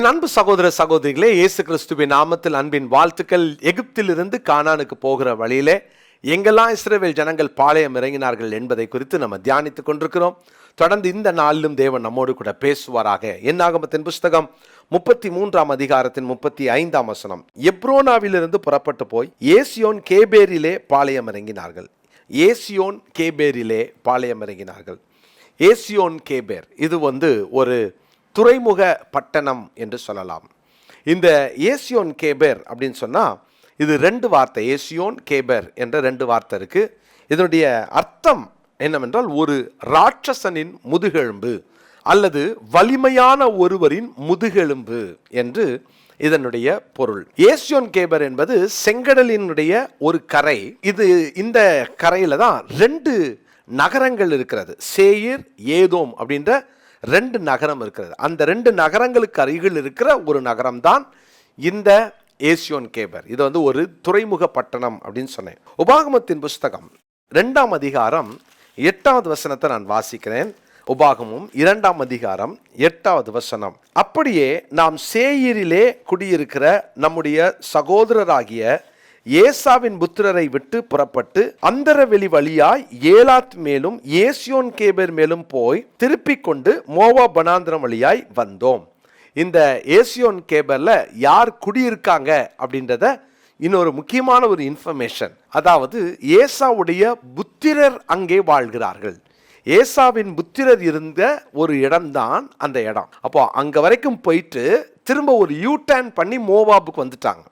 என் அன்பு சகோதர சகோதரிகளே இயேசு கிறிஸ்துவின் நாமத்தில் அன்பின் வாழ்த்துக்கள். எகிப்திலிருந்து கானானுக்கு போகிற வழியிலே எங்கெல்லாம் இஸ்ரேவேல் ஜனங்கள் பாளையம் இறங்கினார்கள் என்பதை குறித்து நம்ம தியானித்துக் கொண்டிருக்கிறோம். தொடர்ந்து இந்த நாளிலும் தேவன் நம்மோடு கூட பேசுவாராக. என்னாகமத்தின் புஸ்தகம் முப்பத்தி மூன்றாம் அதிகாரத்தின் முப்பத்தி ஐந்தாம் வசனம். எப்ரோனாவிலிருந்து புறப்பட்டு போய் ஏசியோன் கேபேரிலே பாளையம் இறங்கினார்கள். ஏசியோன் கேபேரிலே பாளையம் இறங்கினார்கள். ஏசியோன் கேபேர். இது வந்து ஒரு துறைமுக பட்டணம் என்று சொல்லலாம். இந்த ஏசியோன் கேபர் அப்படின்னு சொன்னால் இது ரெண்டு வார்த்தை. ஏசியோன் கேபர் என்ற ரெண்டு வார்த்தை இருக்குது இதனுடைய அர்த்தம் என்னவென்றால் ஒரு ராட்சசனின் முதுகெலும்பு அல்லது வலிமையான ஒருவரின் முதுகெலும்பு என்று இதனுடைய பொருள். ஏசியோன் கேபர் என்பது செங்கடலினுடைய ஒரு கரை. இது இந்த கரையில் தான் ரெண்டு நகரங்கள் இருக்கிறது. சேயிர் ஏதோம் அப்படின்ற ரெண்டு நகரம் இருக்கிறது. அந்த ரெண்டு நகரங்களுக்கு அருகில் இருக்கிற ஒரு நகரம் தான் இந்த ஏசியோன் கேபர். இது வந்து ஒரு துறைமுக பட்டணம் அப்படின்னு சொன்னேன். உபாகமத்தின் புஸ்தகம் ரெண்டாம் அதிகாரம் எட்டாவது வசனத்தை நான் வாசிக்கிறேன். உபாகமும் இரண்டாம் அதிகாரம் எட்டாவது வசனம். அப்படியே நாம் சேயிரிலே குடியிருக்கிற நம்முடைய சகோதரராகிய ஏசாவின் புத்திரரை விட்டு புறப்பட்டு அந்தரவெளி வழியாய் ஏலாத் மேலும் ஏசியோன் கேபர் மேலும் போய் திருப்பி கொண்டு மோவா பனாந்திரம் வழியாய் வந்தோம். இந்த ஏசியோன் கேபரில் யார் குடியிருக்காங்க அப்படின்றத இன்னொரு முக்கியமான ஒரு இன்ஃபர்மேஷன் அதாவது ஏசாவுடைய புத்திரர் அங்கே வாழ்கிறார்கள். ஏசாவின் புத்திரர் இருந்த ஒரு இடம்தான் அந்த இடம். அப்போ அங்கே வரைக்கும் போயிட்டு திரும்ப ஒரு யூ டேன் பண்ணி மோவாபுக்கு வந்துட்டாங்க.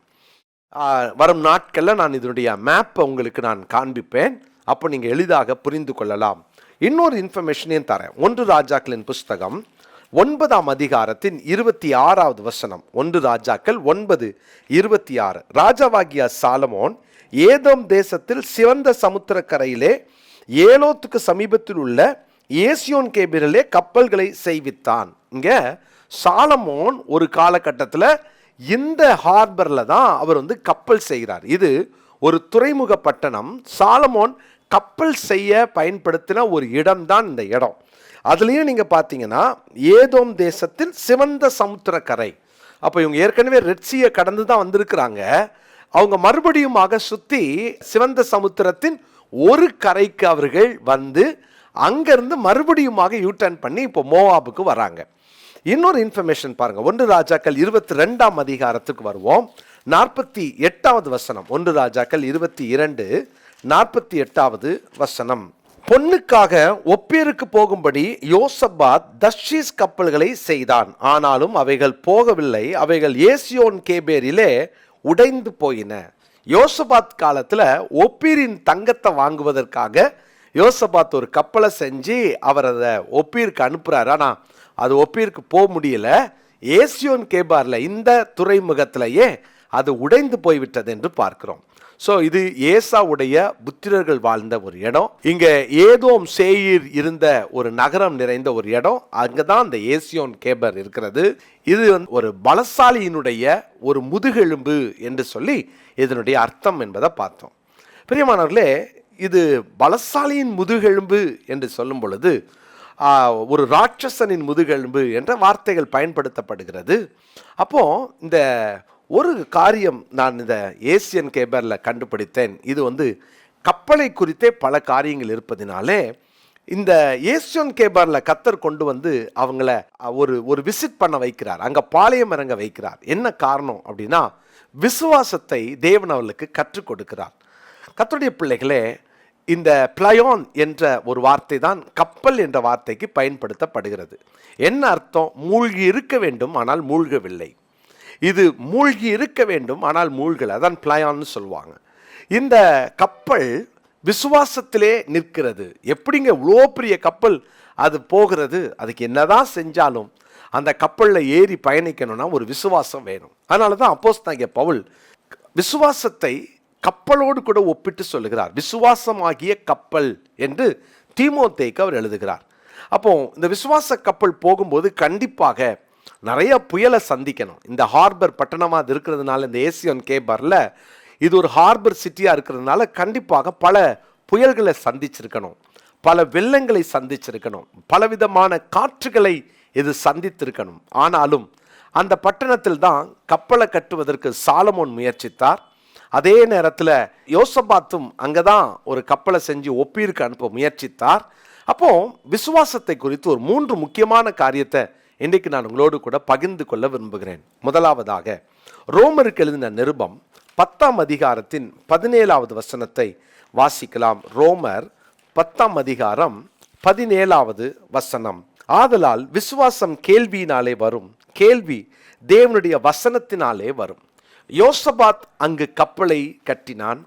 வரும் நாட்களில் நான் இதனுடைய மேப்பை உங்களுக்கு நான் காண்பிப்பேன். அப்போ நீங்கள் எளிதாக புரிந்து கொள்ளலாம். இன்னொரு இன்ஃபர்மேஷனையும் தரேன். ஒன்று ராஜாக்களின் புஸ்தகம் ஒன்பதாம் அதிகாரத்தின் இருபத்தி ஆறாவது வசனம். ஒன்று ராஜாக்கள் ஒன்பது இருபத்தி ஆறு. ராஜாவாகிய சாலமோன் ஏதோம் தேசத்தில் சிவந்த சமுத்திரக்கரையிலே ஏலோத்துக்கு சமீபத்தில் உள்ள ஏசியோன் கேபிரிலே கப்பல்களை செய்வித்தான். இங்கே சாலமோன் ஒரு காலகட்டத்தில் இந்த ஹார்பரில் தான் அவர் வந்து கப்பல் செய்கிறார். இது ஒரு துறைமுக பட்டணம். சாலமோன் கப்பல் செய்ய பயன்படுத்தின ஒரு இடம்தான் இந்த இடம். அதுலேயும் நீங்கள் பார்த்தீங்கன்னா ஏதோம் தேசத்தில் சிவந்த சமுத்திரக்கரை. அப்போ இவங்க ஏற்கனவே ரெட்சியை கடந்து தான் வந்திருக்கிறாங்க. அவங்க மறுபடியுமாக சுற்றி சிவந்த சமுத்திரத்தின் ஒரு கரைக்கு அவர்கள் வந்து அங்கேருந்து மறுபடியுமாக யூ டர்ன் பண்ணி இப்போ மோவாபுக்கு வராங்க. இன்னொரு இன்ஃபர்மேஷன் பாருங்க. ஒன்று ராஜாக்கள் இருபத்தி ரெண்டாம் அதிகாரத்துக்கு வருவோம். நாற்பத்தி எட்டாவது வசனம். ஒன்று ராஜாக்கள் இருபத்தி இரண்டு நாற்பத்தி எட்டாவது வசனம். பொண்ணுக்காக ஒப்பீருக்கு போகும்படி யோசபாத் தர்ஷீஸ் கப்பல்களை செய்தான். ஆனாலும் அவைகள் போகவில்லை. அவைகள் ஏசியோன் கேபேரிலே உடைந்து போயின. யோசபாத் காலத்தில் ஒப்பீரின் தங்கத்தை வாங்குவதற்காக யோசபாத் ஒரு கப்பலை செஞ்சு அவர் அதை ஒப்பீருக்கு அனுப்புகிறாரு ஆனால் அது ஒப்பீருக்கு போக முடியல. ஏசியோன் கேபாரில் இந்த துறைமுகத்திலேயே அது உடைந்து போய்விட்டது என்று பார்க்கிறோம். ஸோ இது ஏசாவுடைய புத்திரர்கள் வாழ்ந்த ஒரு இடம். இங்கே ஏதோம் சேயிர் இருந்த ஒரு நகரம் நிறைந்த ஒரு இடம். அங்கே தான் அந்த ஏசியோன் கேபர் இருக்கிறது. இது வந்து ஒரு பலசாலியினுடைய ஒரு முதுகெலும்பு என்று சொல்லி இதனுடைய அர்த்தம் என்பதை பார்த்தோம். பிரியமானவர்களே இது பலசாலியின் முதுகெலும்பு என்று சொல்லும் பொழுது ஒரு ராட்சசனின் முதுகெலும்பு என்ற வார்த்தைகள் பயன்படுத்தப்படுகிறது. அப்போது இந்த ஒரு காரியம் நான் இந்த ஏசியன் கேபரில் கண்டுபிடித்தேன். இது வந்து கப்பலை குறித்தே பல காரியங்கள் இருப்பதினாலே இந்த ஏசியன் கேபரில் கத்தர் கொண்டு வந்து அவங்கள ஒரு ஒரு விசிட் பண்ண வைக்கிறார். அங்கே பாளையம் இறங்க வைக்கிறார். என்ன காரணம் அப்படின்னா விசுவாசத்தை தேவன் அவர்களுக்கு கற்றுக் கொடுக்கிறார். கத்தருடைய பிள்ளைகளே இந்த பிளயோன் என்ற ஒரு வார்த்தை தான் கப்பல் என்ற வார்த்தைக்கு பயன்படுத்தப்படுகிறது. என்ன அர்த்தம்? மூழ்கி இருக்க வேண்டும் ஆனால் மூழ்கவில்லை. இது மூழ்கி இருக்க வேண்டும் ஆனால் மூழ்கலை அதான் பிளயான்னு சொல்லுவாங்க. இந்த கப்பல் விசுவாசத்திலே நிற்கிறது. எப்படிங்க இவ்வளோ பெரிய கப்பல் அது போகிறது? அதுக்கு என்னதான் செஞ்சாலும் அந்த கப்பலில் ஏறி பயணிக்கணும்னா ஒரு விசுவாசம் வேணும். அதனால தான் அப்போஸ் பவுல் விசுவாசத்தை கப்பலோடு கூட ஒப்பிட்டு சொல்லுகிறார். விசுவாசமாகிய கப்பல் என்று தீமோத்தேக்கு அவர் எழுதுகிறார். அப்போ இந்த விசுவாச கப்பல் போகும்போது கண்டிப்பாக நிறைய புயலை சந்திக்கணும். இந்த ஹார்பர் பட்டணமாக அது இருக்கிறதுனால இந்த ஏசியன் கேபரில் இது ஒரு ஹார்பர் சிட்டியாக இருக்கிறதுனால கண்டிப்பாக பல புயல்களை சந்திச்சிருக்கணும். பல வெள்ளங்களை சந்திச்சிருக்கணும். பலவிதமான காற்றுகளை இது சந்தித்திருக்கணும். ஆனாலும் அந்த பட்டணத்தில் தான் கப்பலை கட்டுவதற்கு சாலமோன் முயற்சித்தார். அதே நேரத்தில் யோசபாத்தும் அங்கே தான் ஒரு கப்பலை செஞ்சு ஒப்பீருக்கு அனுப்ப முயற்சித்தார். அப்போ விசுவாசத்தை குறித்து ஒரு மூன்று முக்கியமான காரியத்தை இன்றைக்கு நான் உங்களோடு கூட பகிர்ந்து கொள்ள விரும்புகிறேன். முதலாவதாக ரோமருக்கு எழுதின நிருபம் பத்தாம் அதிகாரத்தின் பதினேழாவது வசனத்தை வாசிக்கலாம். ரோமர் பத்தாம் அதிகாரம் பதினேழாவது வசனம். ஆதலால் விசுவாசம் கேள்வியினாலே வரும் கேள்வி தேவனுடைய வசனத்தினாலே வரும். யோசபாத் அங்கு கப்பலை கட்டினான்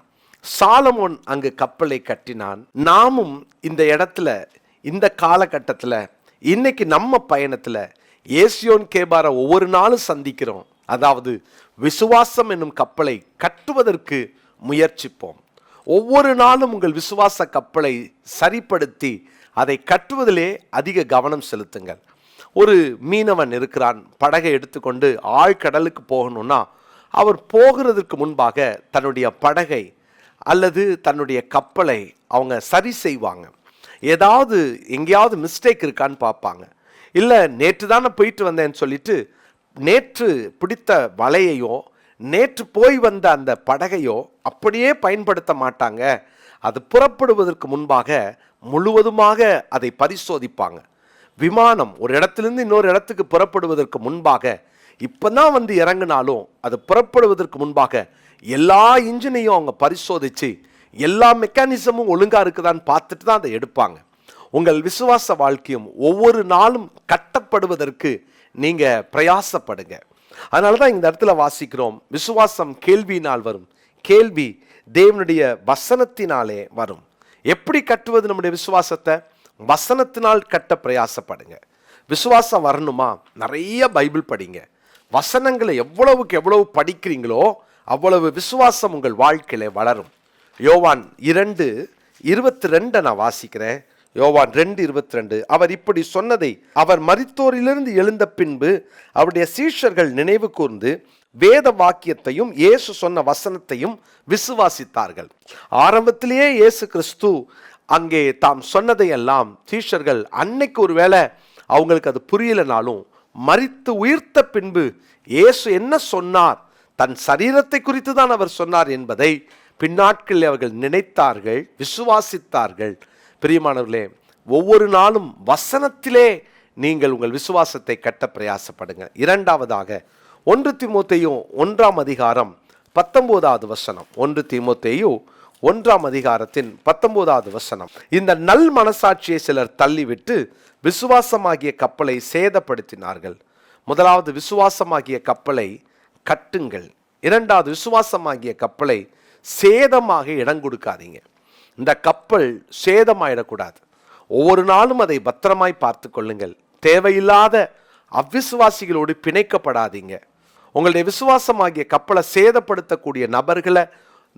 சாலமோன் அங்கு கப்பலை கட்டினான். நாமும் இந்த இடத்துல இந்த காலகட்டத்தில் இன்னைக்கு நம்ம பயணத்தில் ஏசியோன் கேபாரை ஒவ்வொரு நாளும் சந்திக்கிறோம். அதாவது விசுவாசம் என்னும் கப்பலை கட்டுவதற்கு முயற்சிப்போம். ஒவ்வொரு நாளும் உங்கள் விசுவாச கப்பலை சரிப்படுத்தி அதை கட்டுவதிலே அதிக கவனம் செலுத்துங்கள். ஒரு மீனவன் இருக்கிறான் படகை எடுத்துக்கொண்டு ஆழ்கடலுக்கு போகணும்னா அவர் போகிறதுக்கு முன்பாக தன்னுடைய படகை அல்லது தன்னுடைய கப்பலை அவங்க சரி செய்வாங்க. ஏதாவது எங்கேயாவது மிஸ்டேக் இருக்கான்னு பார்ப்பாங்க. இல்லை நேற்று தானே போயிட்டு வந்தேன்னு சொல்லிட்டு நேற்று பிடித்த வலையையோ நேற்று போய் வந்த அந்த படகையோ அப்படியே பயன்படுத்த மாட்டாங்க. அது புறப்படுவதற்கு முன்பாக முழுவதுமாக அதை பரிசோதிப்பாங்க. விமானம் ஒரு இடத்துலேருந்து இன்னொரு இடத்துக்கு புறப்படுவதற்கு முன்பாக இப்பதான் வந்து இறங்கினாலும் அது புறப்படுவதற்கு முன்பாக எல்லா இன்ஜினையும் அவங்க பரிசோதிச்சு எல்லா மெக்கானிசமும் ஒழுங்காக இருக்குதான்னு பார்த்துட்டு தான் அதை எடுப்பாங்க. உங்கள் விசுவாச வாழ்க்கையும் ஒவ்வொரு நாளும் கட்டப்படுவதற்கு நீங்கள் பிரயாசப்படுங்க. அதனால தான் இந்த இடத்துல வாசிக்கிறோம் விசுவாசம் கேள்வியினால் வரும். கேள்வி தேவனுடைய வசனத்தினாலே வரும். எப்படி கட்டுவது நம்முடைய விசுவாசத்தை? வசனத்தினால் கட்ட பிரயாசப்படுங்க. விசுவாசம் வரணுமா? நிறைய பைபிள் படிங்க. வசனங்களை எவ்வளவுக்கு எவ்வளவு படிக்கிறீங்களோ அவ்வளவு விசுவாசம் உங்கள் வாழ்க்கையில வளரும். யோவான் இரண்டு இருபத்தி ரெண்டை நான் வாசிக்கிறேன். யோவான் ரெண்டு இருபத்தி ரெண்டு அவர் இப்படி சொன்னதை அவர் மரித்தோரிலிருந்து எழுந்த பின்பு அவருடைய சீஷர்கள் நினைவு கூர்ந்து வேத வாக்கியத்தையும் இயேசு சொன்ன வசனத்தையும் விசுவாசித்தார்கள். ஆரம்பத்திலேயே இயேசு கிறிஸ்து அங்கே தாம் சொன்னதையெல்லாம் சீஷர்கள் அன்னைக்கு ஒருவேளை அவங்களுக்கு அது புரியலனாலும் மறித்து உயிர்த்த பின்பு இயேசு என்ன சொன்னார்? தன் சரீரத்தை குறித்து தான் அவர் சொன்னார் என்பதை பின்னாட்களில் அவர்கள் நினைத்தார்கள் விசுவாசித்தார்கள். பிரியமானவர்களே ஒவ்வொரு நாளும் வசனத்திலே நீங்கள் உங்கள் விசுவாசத்தை கட்ட பிரயாசப்படுங்க. இரண்டாவதாக ஒன்று திமுத்தையும் ஒன்றாம் அதிகாரம் பத்தொன்பதாவது வசனம். ஒன்று திமுத்தையும் ஒன்றாம் அதிகாரத்தின் பத்தொன்பதாவது வசனம். இந்த நல் மனசாட்சியை சிலர் தள்ளிவிட்டு விசுவாசமாகிய கப்பலை சேதப்படுத்தினார்கள். முதலாவது விசுவாசமாகிய கப்பலை கட்டுங்கள். இரண்டாவது விசுவாசமாகிய கப்பலை சேதமாக இடம் கொடுக்காதீங்க. இந்த கப்பல் சேதமாயிடக்கூடாது. ஒவ்வொரு நாளும் அதை பத்திரமாய் பார்த்து கொள்ளுங்கள். தேவையில்லாத அவ்விசுவாசிகளோடு பிணைக்கப்படாதீங்க. உங்களுடைய விசுவாசமாகிய கப்பலை சேதப்படுத்தக்கூடிய நபர்களை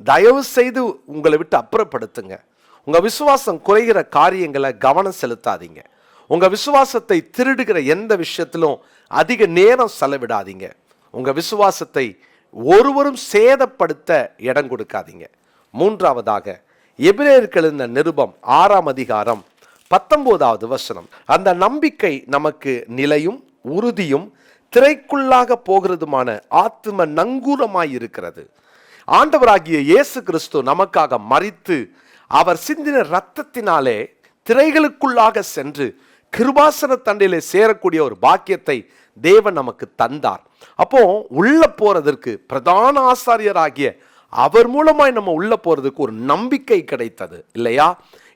தயவு செய்து உங்களை விட்டு அப்புறப்படுத்துங்க. உங்க விசுவாசம் குறைகிற காரியங்களை கவனம் செலுத்தாதீங்க. உங்க விசுவாசத்தை திருடுகிற எந்த விஷயத்திலும் அதிக நேரம் செலவிடாதீங்க. உங்க விசுவாசத்தை ஒருவரும் சேதப்படுத்த இடம் கொடுக்காதீங்க. மூன்றாவதாக எபிரேயர்கள் இந்த நிருபம் ஆறாம் அதிகாரம் பத்தொன்பதாவது வசனம். அந்த நம்பிக்கை நமக்கு நிலையும் உறுதியும் திரைக்குள்ளாக போகிறதுமான ஆத்ம நங்கூரமாய் இருக்கிறது ஆண்டவராகிய இயேசு கிறிஸ்து நமக்காக மறித்து அவர் சிந்தின இரத்தத்தினாலே திரைகளுக்குள்ளாக சென்று கிருபாசன தண்டையிலே சேரக்கூடிய ஒரு பாக்கியத்தை தேவன் நமக்கு தந்தார். அப்போ உள்ள போறதற்கு பிரதான ஆசாரியராகிய அவர் மூலமாய் நம்ம உள்ள போறதுக்கு ஒரு நம்பிக்கை கிடைத்தது இல்லையா?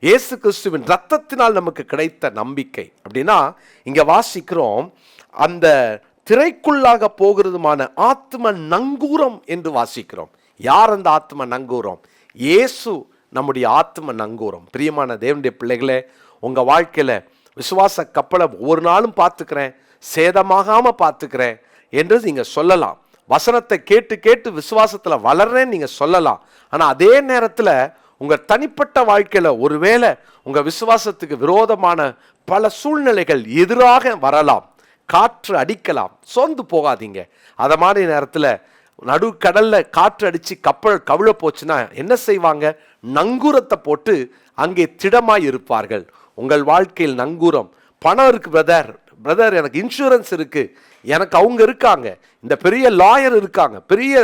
இயேசு கிறிஸ்துவின் ரத்தத்தினால் நமக்கு கிடைத்த நம்பிக்கை. அப்படின்னா இங்க வாசிக்கிறோம் அந்த திரைக்குள்ளாக போகிறதுமான ஆத்ம நங்கூரம் என்று வாசிக்கிறோம். யார் அந்த ஆத்ம நங்கூரம்? இயேசு நம்முடைய ஆத்ம நங்கூரம். பிரியமான தேவனுடைய பிள்ளைகளே உங்கள் வாழ்க்கையில் விசுவாச கப்பலை ஒவ்வொரு நாளும் பார்த்துக்கிறேன் சேதமாகாமல் பார்த்துக்கிறேன் என்று நீங்கள் சொல்லலாம். வசனத்தை கேட்டு கேட்டு விசுவாசத்தில் வளர்றேன்னு நீங்கள் சொல்லலாம். ஆனால் அதே நேரத்தில் உங்கள் தனிப்பட்ட வாழ்க்கையில் ஒருவேளை உங்கள் விசுவாசத்துக்கு விரோதமான பல சூழ்நிலைகள் எதிராக வரலாம். காற்று அடிக்கலாம். சோர்ந்து போகாதீங்க. அதை மாதிரி நேரத்தில் நடுக்கடலில் காற்று அடித்து கப்பல் கவிழ போச்சுன்னா என்ன செய்வாங்க? நங்கூரத்தை போட்டு அங்கே திடமாய் இருப்பார்கள். உங்கள் வாழ்க்கையில் நங்கூரம். பணம் இருக்கு பிரதர் பிரதர் எனக்கு இன்சூரன்ஸ் இருக்குது எனக்கு அவங்க இருக்காங்க. இந்த பெரிய லாயர் இருக்காங்க. பெரிய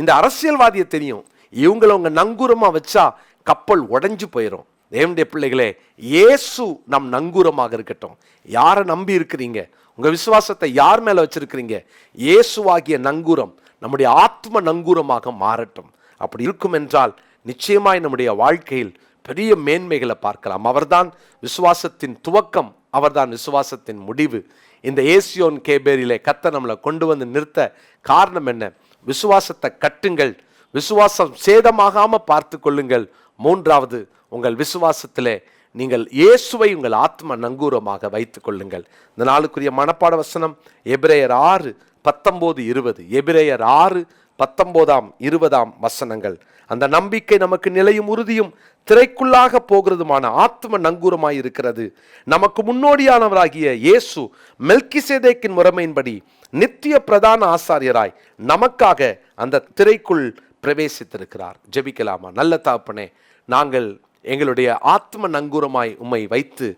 இந்த அரசியல்வாதியை தெரியும். இவங்கள அவங்க நங்கூரமாக வச்சா கப்பல் உடைஞ்சு போயிடும் தேவனுடைய பிள்ளைகளே இயேசு நம் நங்கூரமாக இருக்கட்டும். யாரை நம்பி இருக்கிறீங்க? உங்கள் விசுவாசத்தை யார் மேலே வச்சுருக்கிறீங்க? இயேசுவாகிய நங்கூரம். நம்முடைய ஆத்ம நங்கூரமாக மாறட்டும். அப்படி இருக்கும் என்றால் நிச்சயமாய் நம்முடைய வாழ்க்கையில் பெரிய மேன்மைகளை பார்க்கலாம். அவர்தான் விசுவாசத்தின் துவக்கம் அவர்தான் விசுவாசத்தின் முடிவு. இந்த ஏசியோன் கேபேரிலே கத்த நம்மளை கொண்டு வந்து நிறுத்த காரணம் என்ன? விசுவாசத்தை கட்டுங்கள். விசுவாசம் சேதமாகாமல் பார்த்து கொள்ளுங்கள். மூன்றாவது உங்கள் விசுவாசத்திலே நீங்கள் இயேசுவை உங்கள் ஆத்ம நங்கூரமாக வைத்துக் கொள்ளுங்கள் இந்த நாளுக்குரிய மனப்பாட வசனம் எபிரேயர் ஆறு பத்தொம்போது இருபது. எபிரேயர் ஆறு பத்தொம்போதாம் இருபதாம் வசனங்கள். அந்த நம்பிக்கை நமக்கு நிலையும் உறுதியும் திரைக்குள்ளாக போகிறதுமான ஆத்ம நங்கூரமாய் இருக்கிறது. நமக்கு முன்னோடியானவராகிய இயேசு மெல்கிசேதேக்கின் முறைமையின்படி நித்திய பிரதான ஆசாரியராய் நமக்காக அந்த திரைக்குள் பிரவேசித்திருக்கிறார். ஜெபிக்கலாமா? நல்ல தாப்பனே நாங்கள் எங்களுடைய ஆத்ம நங்கூரமாய் உம்மை வைத்து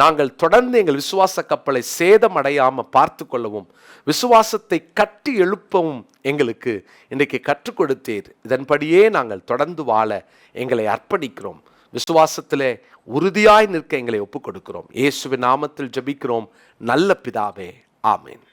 நாங்கள் தொடர்ந்து எங்கள் விசுவாச கப்பலை சேதமடையாமல் பார்த்து கொள்ளவும் விசுவாசத்தை கட்டி எழுப்பவும் எங்களுக்கு இன்றைக்கு கற்றுக் கொடுத்தீர். இதன்படியே நாங்கள் தொடர்ந்து வாழ எங்களை அர்ப்பணிக்கிறோம். விசுவாசத்திலே உறுதியாய் நிற்க எங்களை ஒப்புக் கொடுக்கிறோம் இயேசுவின் நாமத்தில் ஜெபிக்கிறோம். நல்ல பிதாவே. ஆமேன்.